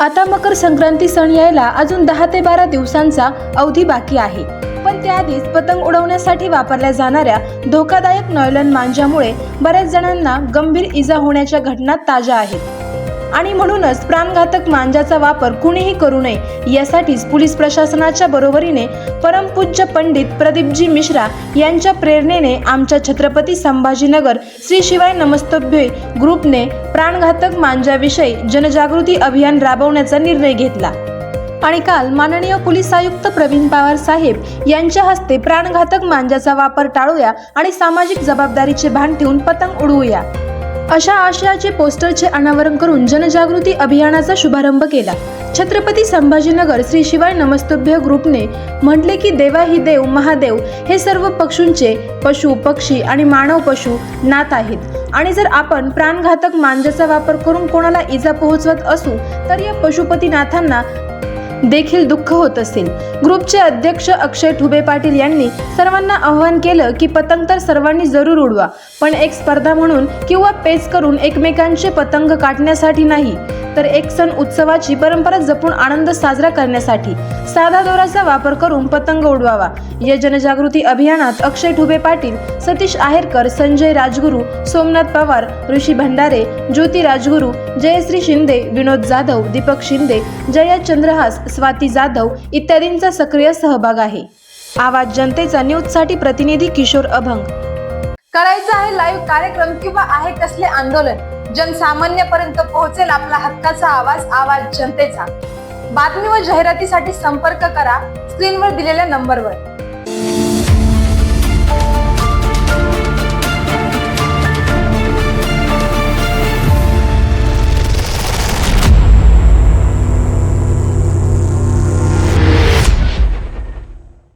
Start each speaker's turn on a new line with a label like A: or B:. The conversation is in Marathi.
A: आता मकर संक्रांती सण यायला अजून दहा ते बारा दिवसांचा अवधी बाकी आहे. पण त्याआधीच पतंग उडवण्यासाठी वापरल्या जाणाऱ्या धोकादायक नॉयलन मांजामुळे बऱ्याच जणांना गंभीर इजा होण्याच्या घटना ताज्या आहेत. आणि म्हणूनच प्राणघातक मांजाचा वापर कुणीही करू नये यासाठीच पोलीस प्रशासनाच्या बरोबरीने परमपूज्य पंडित प्रदीपजी मिश्रा यांच्या प्रेरणेने आमच्या छत्रपती संभाजीनगर श्री शिवाय नमस्तभ्य ग्रुपने प्राणघातक मांजाविषयी जनजागृती अभियान राबवण्याचा निर्णय घेतला. आणि काल माननीय पोलीस आयुक्त प्रवीण पवार साहेब यांच्या हस्ते प्राणघातक मांजाचा वापर टाळूया आणि सामाजिक जबाबदारीचे भान ठेवून पतंग उडवूया. अशा आशयाचे पोस्टरचे अनावरण करून जनजागृती अभियानाचा शुभारंभ केला. छत्रपती संभाजीनगर श्री शिवाय नमस्तुभ्य ग्रुपने म्हटले की देवा ही देव महादेव हे सर्व पक्षूंचे पशु पक्षी आणि मानव पशु नात आहेत. आणि जर आपण प्राणघातक मांजाचा वापर करून कोणाला इजा पोहोचवत असू तर या पशुपतीनाथांना देखील दुःख होत असेल. ग्रुपचे अध्यक्ष अक्षय ठुबे पाटील यांनी सर्वांना आवाहन केलं की पतंग तर सर्वांनी जरूर उडवा पण एक स्पर्धा म्हणून किंवा पेच करून एकमेकांचे पतंग काढण्यासाठी नाही तर एक सण उत्सवाची परंपरा जपून आनंद साजरा करण्यासाठी. साधा दोराचा वापर करून पतंग उडवावा. या जनजागृती अभियानात अक्षय ठुबे पाटील सतीश आहेरकर संजय राजगुरू सोमनाथ पवार ऋषी भंडारे ज्योती राजगुरू जयश्री शिंदे विनोद जाधव दीपक शिंदे जया चंद्रहास स्वाती जाधव इत्यादींचा सक्रिय सहभाग आहे. आवाज जनतेचा न्यूजसाठी प्रतिनिधी किशोर अभंग.
B: करायचं आहे लाईव्ह कार्यक्रम किंवा आहे कसले आंदोलन? जनसामान्यपर्यंत पोहोचेल आपला हक्काचा आवाज आवाज जनतेचा. बातमी व जाहिरातीसाठी संपर्क करा स्क्रीनवर दिलेल्या नंबरवर